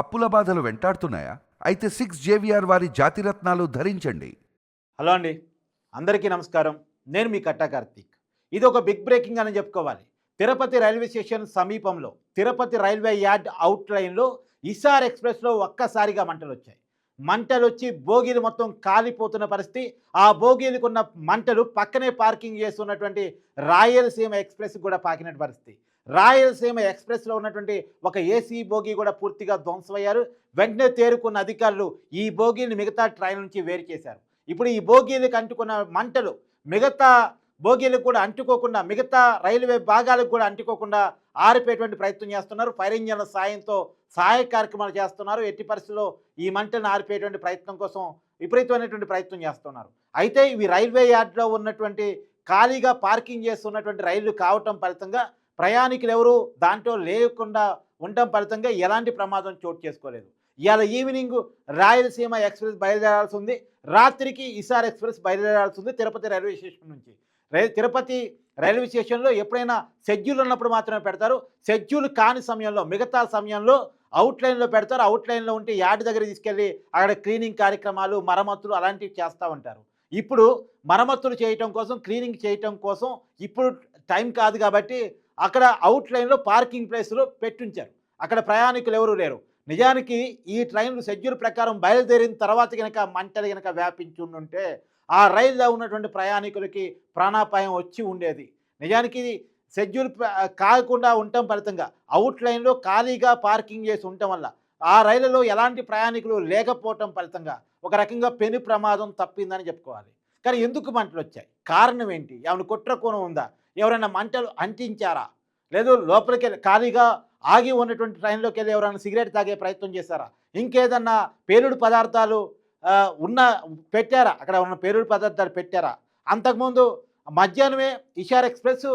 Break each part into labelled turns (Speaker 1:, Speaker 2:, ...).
Speaker 1: అప్పుల బాధలు వెంటాడుతున్నాయా? అయితే సిక్స్ జేవిఆర్ వారి జాతిరత్నాలు ధరించండి.
Speaker 2: హలో అండి. అందరికీ నమస్కారం. నేను మీ కట్టా కార్తీక్. ఇది ఒక బిగ్ బ్రేకింగ్ అని చెప్పుకోవాలి. తిరుపతి రైల్వే స్టేషన్ సమీపంలో తిరుపతి రైల్వే యార్డ్ అవుట్ లైన్లో ఇసార్ ఎక్స్ప్రెస్లో ఒక్కసారిగా మంటలు వచ్చాయి మంటలు వచ్చి బోగీలు మొత్తం కాలిపోతున్న పరిస్థితి ఆ బోగీలకు ఉన్న మంటలు పక్కనే పార్కింగ్ చేస్తున్నటువంటి రాయలసీమ ఎక్స్ప్రెస్ కూడా పాకినట్టు పరిస్థితి. రాయలసీమ ఎక్స్ప్రెస్లో ఉన్నటువంటి ఒక ఏసీ బోగి కూడా పూర్తిగా ధ్వంసమయ్యారు. వెంటనే తేరుకున్న అధికారులు ఈ బోగీని మిగతా ట్రైన్ నుంచి వేరు చేశారు. ఇప్పుడు ఈ బోగీలకు అంటుకున్న మంటలు మిగతా బోగీలకు కూడా అంటుకోకుండా మిగతా రైల్వే భాగాలకు కూడా అంటుకోకుండా ఆరిపోయేటువంటి ప్రయత్నం చేస్తున్నారు. ఫైర్ ఇంజన్ల సాయంతో సహాయ కార్యక్రమాలు చేస్తున్నారు. ఎట్టి పరిస్థితుల్లో ఈ మంటను ఆరిపోయేటువంటి ప్రయత్నం కోసం విపరీతమైనటువంటి ప్రయత్నం చేస్తున్నారు. అయితే ఇవి రైల్వే యార్డ్లో ఉన్నటువంటి ఖాళీగా పార్కింగ్ చేస్తున్నటువంటి రైళ్ళు కావటం ఫలితంగా ప్రయాణికులు ఎవరు దాంట్లో లేకుండా ఉండటం ఫలితంగా ఎలాంటి ప్రమాదం చోటు చేసుకోలేదు. ఇవాళ ఈవినింగ్ రాయలసీమ ఎక్స్ప్రెస్ బయలుదేరాల్సి ఉంది. రాత్రికి ఇసార్ ఎక్స్ప్రెస్ బయలుదేరాల్సి ఉంది తిరుపతి రైల్వే స్టేషన్ నుంచి. రై తిరుపతి రైల్వే స్టేషన్లో ఎప్పుడైనా షెడ్యూల్ ఉన్నప్పుడు మాత్రమే పెడతారు. షెడ్యూల్ కాని సమయంలో మిగతా సమయంలో అవుట్లైన్లో పెడతారు. అవుట్లైన్లో ఉంటే యార్డ్ దగ్గర తీసుకెళ్ళి అక్కడ క్లీనింగ్ కార్యక్రమాలు మరమ్మతులు అలాంటివి చేస్తూ ఉంటారు. ఇప్పుడు మరమ్మతులు చేయటం కోసం క్లీనింగ్ చేయటం కోసం ఇప్పుడు టైం కాదు కాబట్టి అక్కడ అవుట్లైన్లో పార్కింగ్ ప్లేస్లో పెట్టుంచారు. అక్కడ ప్రయాణికులు ఎవరు లేరు. నిజానికి ఈ ట్రైన్లు షెడ్యూల్ ప్రకారం బయలుదేరిన తర్వాత కనుక మంటలు కనుక వ్యాపించి ఉండుంటే ఆ రైల్లో ఉన్నటువంటి ప్రయాణికులకి ప్రాణాపాయం వచ్చి ఉండేది. నిజానికి ఇది షెడ్యూల్ కాకుండా ఉండటం ఫలితంగా అవుట్ లైన్లో ఖాళీగా పార్కింగ్ చేసి ఉండటం వల్ల ఆ రైలులో ఎలాంటి ప్రయాణికులు లేకపోవటం ఫలితంగా ఒక రకంగా పెను ప్రమాదం తప్పిందని చెప్పుకోవాలి. కానీ ఎందుకు మంటలు వచ్చాయి కారణం ఏంటి? ఆమెను కుట్ర కోణం ఉందా? ఎవరైనా మంటలు అంటించారా? లేదు లోపలికి వెళ్ళి ఖాళీగా ఆగి ఉన్నటువంటి ట్రైన్లోకి వెళ్ళి ఎవరైనా సిగరెట్ తాగే ప్రయత్నం చేశారా? ఇంకేదన్నా పేలుడు పదార్థాలు ఉన్న పెట్టారా? అక్కడ ఉన్న పేలుడు పదార్థాలు పెట్టారా? అంతకుముందు మధ్యాహ్నమే ఇషార్ ఎక్స్ప్రెస్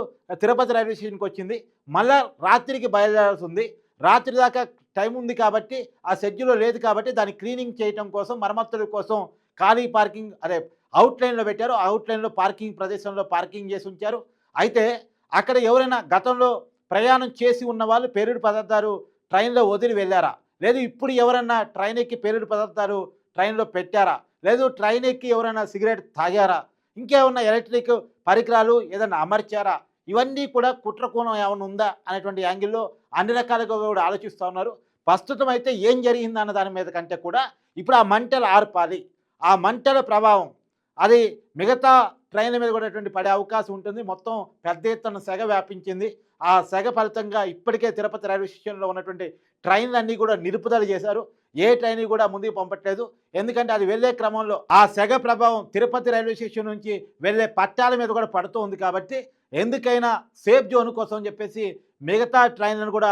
Speaker 2: తిరుపతి రైల్వే స్టేషన్కి వచ్చింది. మళ్ళా రాత్రికి బయలుదేరాల్సి ఉంది. రాత్రి దాకా టైం ఉంది కాబట్టి ఆ షెడ్యూల్లో లేదు కాబట్టి దాన్ని క్లీనింగ్ చేయటం కోసం మరమ్మతుల కోసం ఖాళీ పార్కింగ్ అదే అవుట్ లైన్లో పెట్టారు. అవుట్లైన్లో పార్కింగ్ ప్రదేశంలో పార్కింగ్ చేసి ఉంచారు. అయితే అక్కడ ఎవరైనా గతంలో ప్రయాణం చేసి ఉన్న వాళ్ళు పేరుడు పదార్థాలు ట్రైన్లో వదిలి వెళ్ళారా? లేదు ఇప్పుడు ఎవరైనా ట్రైన్ ఎక్కి పేరుడు పదార్థాలు ట్రైన్లో పెట్టారా? లేదు ట్రైన్ ఎక్కి ఎవరైనా సిగరెట్ తాగారా? ఇంకేమన్నా ఎలక్ట్రిక్ పరికరాలు ఏదైనా అమర్చారా? ఇవన్నీ కూడా కుట్రకోణం ఏమైనా ఉందా? అనేటువంటి యాంగిల్లో అన్ని రకాలుగా కూడా ఆలోచిస్తూ ఉన్నారు. ప్రస్తుతం అయితే ఏం జరిగింది అన్న దాని మీద కంటే కూడా ఇప్పుడు ఆ మంటలు ఆర్పాలి. ఆ మంటల ప్రభావం అది మిగతా ట్రైన్ల మీద కూడా అటువంటి పడే అవకాశం ఉంటుంది. మొత్తం పెద్ద ఎత్తున సెగ వ్యాపించింది. ఆ సెగ ఫలితంగా ఇప్పటికే తిరుపతి రైల్వే స్టేషన్లో ఉన్నటువంటి ట్రైన్లన్నీ కూడా నిలుపుదల చేశారు. ఏ ట్రైన్ కూడా ముందుకు పంపట్లేదు. ఎందుకంటే అది వెళ్ళే క్రమంలో ఆ సెగ ప్రభావం తిరుపతి రైల్వే స్టేషన్ నుంచి వెళ్ళే పట్టాల మీద కూడా పడుతూ ఉంది కాబట్టి ఎందుకైనా సేఫ్ జోన్ కోసం అని చెప్పేసి మిగతా ట్రైన్లను కూడా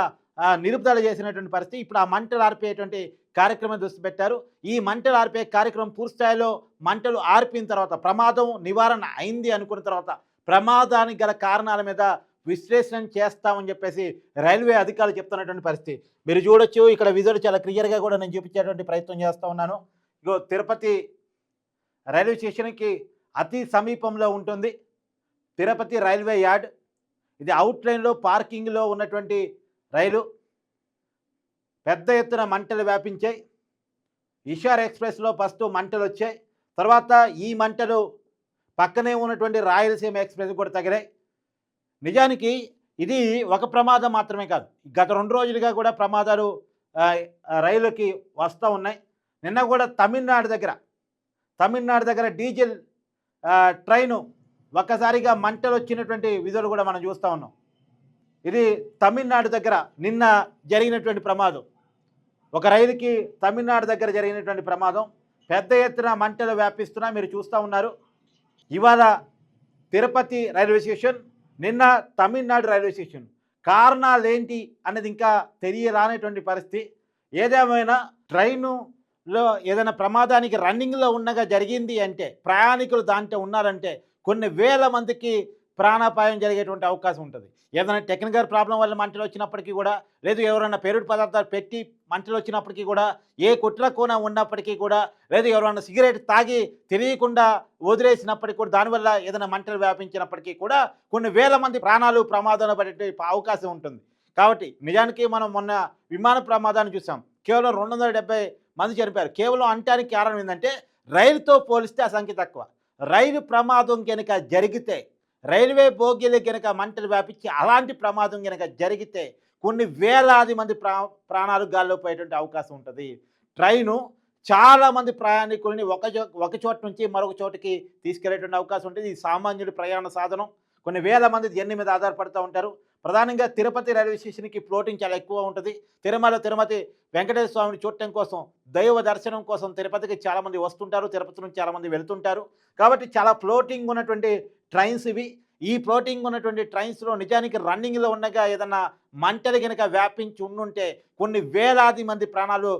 Speaker 2: నిలుపుదల చేసినటువంటి పరిస్థితి. ఇప్పుడు ఆ మంటలు ఆర్పేటువంటి కార్యక్రమం దృష్టి పెట్టారు. ఈ మంటలు ఆర్పే కార్యక్రమం పూర్తిస్థాయిలో మంటలు ఆర్పిన తర్వాత ప్రమాదం నివారణ అయింది అనుకున్న తర్వాత ప్రమాదానికి గల కారణాల మీద విశ్లేషణ చేస్తామని చెప్పేసి రైల్వే అధికారులు చెప్తున్నటువంటి పరిస్థితి. మీరు చూడొచ్చు ఇక్కడ విజువల్ చాలా క్లియర్గా కూడా నేను చూపించేటువంటి ప్రయత్నం చేస్తూ ఉన్నాను. ఇగో తిరుపతి రైల్వే స్టేషన్కి అతి సమీపంలో ఉంటుంది. Tirupati railway yard. ఇది అవుట్లైన్లో పార్కింగ్లో ఉన్నటువంటి రైలు. పెద్ద ఎత్తున మంటలు వ్యాపించాయి. ఇషార్ ఎక్స్ప్రెస్లో ఫస్ట్ మంటలు వచ్చాయి తర్వాత ఈ మంటలు పక్కనే ఉన్నటువంటి రాయలసీమ ఎక్స్ప్రెస్ కూడా తగిలాయి. నిజానికి ఇది ఒక ప్రమాదం మాత్రమే కాదు. గత రెండు రోజులుగా కూడా ప్రమాదాలు రైలుకి వస్తూ ఉన్నాయి. నిన్న కూడా తమిళనాడు దగ్గర తమిళనాడు దగ్గర డీజిల్ ట్రైను ఒక్కసారిగా మంటలు వచ్చినటువంటి విధులు కూడా మనం చూస్తూ ఉన్నాం. ఇది తమిళనాడు దగ్గర నిన్న జరిగినటువంటి ప్రమాదం. ఒక రైలుకి తమిళనాడు దగ్గర జరిగినటువంటి ప్రమాదం. పెద్ద ఎత్తున మంటలు వ్యాపిస్తున్నా మీరు చూస్తూ ఉన్నారు. ఇవాళ తిరుపతి రైల్వే స్టేషన్ నిన్న తమిళనాడు రైల్వే స్టేషన్. కారణాలు ఏంటి అన్నది ఇంకా తెలియరానటువంటి పరిస్థితి. ఏదేమైనా ట్రైనులో ఏదైనా ప్రమాదానికి రన్నింగ్లో ఉండగా జరిగింది అంటే ప్రయాణికులు దాంట్లో ఉన్నారంటే కొన్ని వేల మందికి ప్రాణాపాయం జరిగేటువంటి అవకాశం ఉంటుంది. ఏదైనా టెక్నికల్ ప్రాబ్లం వల్ల మంటలు వచ్చినప్పటికీ కూడా లేదు ఎవరైనా పెరుడు పదార్థాలు పెట్టి మంటలు వచ్చినప్పటికీ కూడా ఏ కుట్ర కోన ఉన్నప్పటికీ కూడా లేదు ఎవరైనా సిగరెట్ తాగి తెలియకుండా వదిలేసినప్పటికీ కూడా దానివల్ల ఏదైనా మంటలు వ్యాపించినప్పటికీ కూడా కొన్ని వేల మంది ప్రాణాలు ప్రమాదంలో పడే అవకాశం ఉంటుంది. కాబట్టి నిజానికి మనం మొన్న విమాన ప్రమాదాన్ని చూసాం. కేవలం రెండు వందల డెబ్బై మంది చనిపోయారు. కేవలం అంటానికి కారణం ఏంటంటే రైలుతో పోలిస్తే ఆ సంఖ్య తక్కువ. రైలు ప్రమాదం కనుక జరిగితే రైల్వే బోగీలు కనుక మంటలు వ్యాపించి అలాంటి ప్రమాదం కనుక జరిగితే కొన్ని వేలాది మంది ప్రా ప్రాణాలు గాల్లో పోయేటువంటి అవకాశం ఉంటుంది. ట్రైను చాలా మంది ప్రయాణికుల్ని ఒక ఒక చోట నుంచి మరొక చోటుకి తీసుకెళ్ళేటువంటి అవకాశం ఉంటుంది. ఇది సామాన్యుడి ప్రయాణ సాధనం. కొన్ని వేల మంది జర్నీ మీద ఆధారపడుతూ ఉంటారు. ప్రధానంగా తిరుపతి రైల్వే స్టేషన్కి ఫ్లోటింగ్ చాలా ఎక్కువ ఉంటుంది. తిరుమల తిరుమతి వెంకటేశ్వర స్వామిని చూడటం కోసం దైవ దర్శనం కోసం తిరుపతికి చాలామంది వస్తుంటారు. తిరుపతి నుంచి చాలామంది వెళ్తుంటారు. కాబట్టి చాలా ఫ్లోటింగ్ ఉన్నటువంటి ట్రైన్స్ ఇవి. ఈ ఫ్లోటింగ్ ఉన్నటువంటి ట్రైన్స్లో నిజానికి రన్నింగ్లో ఉండగా ఏదన్నా మంటలు కనుక వ్యాపించి ఉండుంటే కొన్ని వేలాది మంది ప్రాణాలు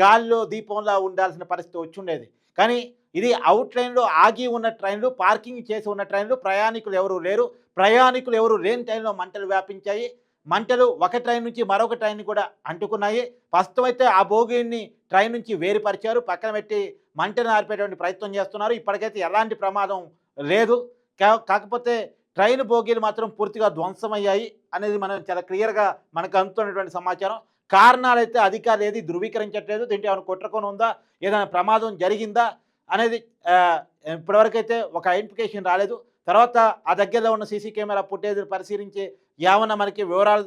Speaker 2: గాల్లో దీపంలా ఉండాల్సిన పరిస్థితి వచ్చిండేది. కానీ ఇది అవుట్ లైన్లో ఆగి ఉన్న ట్రైన్లు పార్కింగ్ చేసి ఉన్న ట్రైన్లు ప్రయాణికులు ఎవరు లేరు. ప్రయాణికులు ఎవరు లేని ట్రైన్లో మంటలు వ్యాపించాయి. మంటలు ఒక ట్రైన్ నుంచి మరొక ట్రైన్ కూడా అంటుకున్నాయి. ప్రస్తుతం అయితే ఆ భోగిని ట్రైన్ నుంచి వేరుపరిచారు. పక్కన పెట్టి మంటను ఆర్పేటువంటి ప్రయత్నం చేస్తున్నారు. ఇప్పటికైతే ఎలాంటి ప్రమాదం లేదు. కాకపోతే ట్రైన్ బోగీలు మాత్రం పూర్తిగా ధ్వంసమయ్యాయి అనేది మనం చాలా క్లియర్గా మనకు అందుతున్నటువంటి సమాచారం. కారణాలు అయితే అధికారులు ఏది ధృవీకరించట్లేదు. దీంట్లో ఏమైనా కుట్రకొని ఉందా? ఏదైనా ప్రమాదం జరిగిందా? అనేది ఇప్పటివరకైతే ఒక ఐడెంటిఫికేషన్ రాలేదు. తర్వాత ఆ దగ్గరలో ఉన్న సీసీ కెమెరా ఫుటేజ్ పరిశీలించి ఏమన్నా మనకి వివరాలు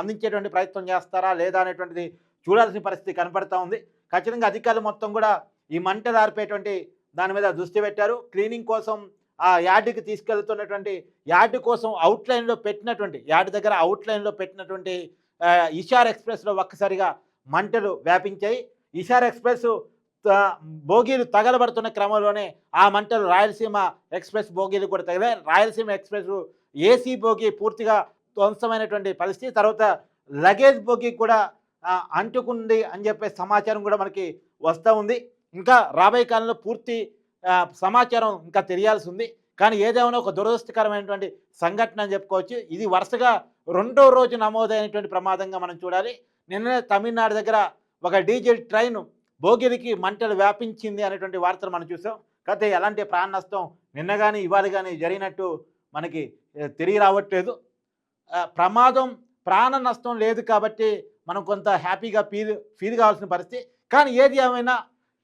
Speaker 2: అందించేటువంటి ప్రయత్నం చేస్తారా లేదా అనేటువంటిది చూడాల్సిన పరిస్థితి కనపడతా ఉంది. ఖచ్చితంగా అధికారులు మొత్తం కూడా ఈ మంట ఆర్పేటువంటి దాని మీద దృష్టి పెట్టారు. క్లీనింగ్ కోసం ఆ యార్డుకి తీసుకెళ్తున్నటువంటి యార్డు కోసం అవుట్లైన్లో పెట్టినటువంటి యార్డు దగ్గర అవుట్లైన్లో పెట్టినటువంటి ఇషార్ ఎక్స్ప్రెస్లో ఒక్కసారిగా మంటలు వ్యాపించాయి. ఇషార్ ఎక్స్ప్రెస్ త- బోగీలు తగలబడుతున్న క్రమంలోనే ఆ మంటలు రాయలసీమ ఎక్స్ప్రెస్ బోగీలు కూడా తగిలాయి. రాయలసీమ ఎక్స్ప్రెస్ ఏసీ బోగి పూర్తిగా ధ్వంసమైనటువంటి పరిస్థితి. తర్వాత లగేజ్ బోగి కూడా అంటుకుంది అని చెప్పే సమాచారం కూడా మనకి వస్తూ ఉంది. ఇంకా రాబోయే కాలంలో పూర్తి సమాచారం ఇంకా తెలియాల్సి ఉంది కానీ ఏదేమైనా ఒక దురదృష్టకరమైనటువంటి సంఘటన అని చెప్పుకోవచ్చు. ఇది వరుసగా రెండో రోజు నమోదైనటువంటి ప్రమాదంగా మనం చూడాలి. నిన్ననే తమిళనాడు దగ్గర ఒక డీజిల్ ట్రైన్ భోగిరికి మంటలు వ్యాపించింది అనేటువంటి వార్తలు మనం చూసాం. కాకపోతే ఎలాంటి ప్రాణ నష్టం నిన్న కానీ ఇవాళ కానీ జరిగినట్టు మనకి తిరిగి రావట్లేదు. ప్రమాదం ప్రాణ నష్టం లేదు కాబట్టి మనం కొంత హ్యాపీగా ఫీల్ ఫీల్ కావాల్సిన పరిస్థితి. కానీ ఏది ఏమైనా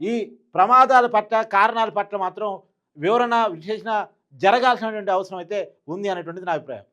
Speaker 2: ఈ ప్రమాదాల పట్ల కారణాల పట్ల మాత్రం వివరణ విశ్లేషణ జరగాల్సినటువంటి అవసరం అయితే ఉంది అనేటువంటిది నా అభిప్రాయం.